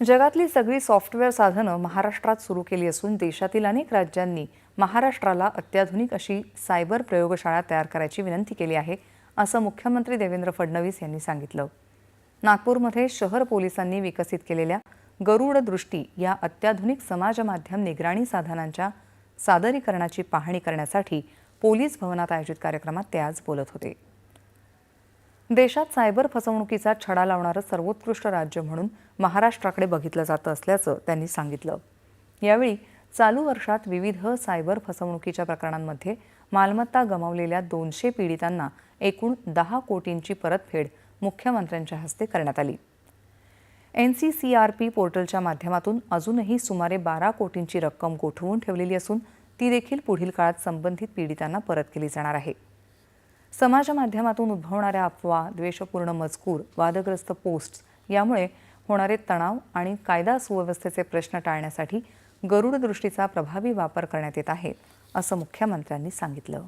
जगातली सगळी सॉफ्टवेअर साधनं महाराष्ट्रात सुरू केली असून देशातील अनेक राज्यांनी महाराष्ट्राला अत्याधुनिक अशी सायबर प्रयोगशाळा तयार करायची विनंती केली आहे असं मुख्यमंत्री देवेंद्र फडणवीस यांनी सांगितलं. नागपूरमध्ये शहर पोलिसांनी विकसित केलेल्या गरुड दृष्टी या अत्याधुनिक समाज माध्यम निगराणी साधनांच्या सादरीकरणाची पाहणी करण्यासाठी पोलीस भवनात आयोजित कार्यक्रमात ते आज बोलत होते. देशात सायबर फसवणुकीचा छडा लावणारं सर्वोत्कृष्ट राज्य म्हणून महाराष्ट्राकडे बघितलं जात असल्याचं त्यांनी सांगितलं. यावेळी चालू वर्षात विविध सायबर फसवणुकीच्या प्रकरणांमध्ये मालमत्ता गमावलेल्या दोनशे पीडितांना एकूण दहा कोटींची परतफेड मुख्यमंत्र्यांच्या हस्ते करण्यात आली. N C C R P पोर्टलच्या माध्यमातून अजूनही सुमारे बारा कोटींची रक्कम गोठवून ठेवलेली असून ती देखील पुढील काळात संबंधित पीडितांना परत केली जाणार आहे. समाज माध्यमातून उद्भवणाऱ्या अफवा द्वेषपूर्ण मजकूर वादग्रस्त पोस्ट्स यामुळे होणारे तणाव आणि कायदा सुव्यवस्थेचे प्रश्न टाळण्यासाठी गरुड दृष्टीचा प्रभावी वापर करण्यात येत आहे असं मुख्यमंत्र्यांनी सांगितलं.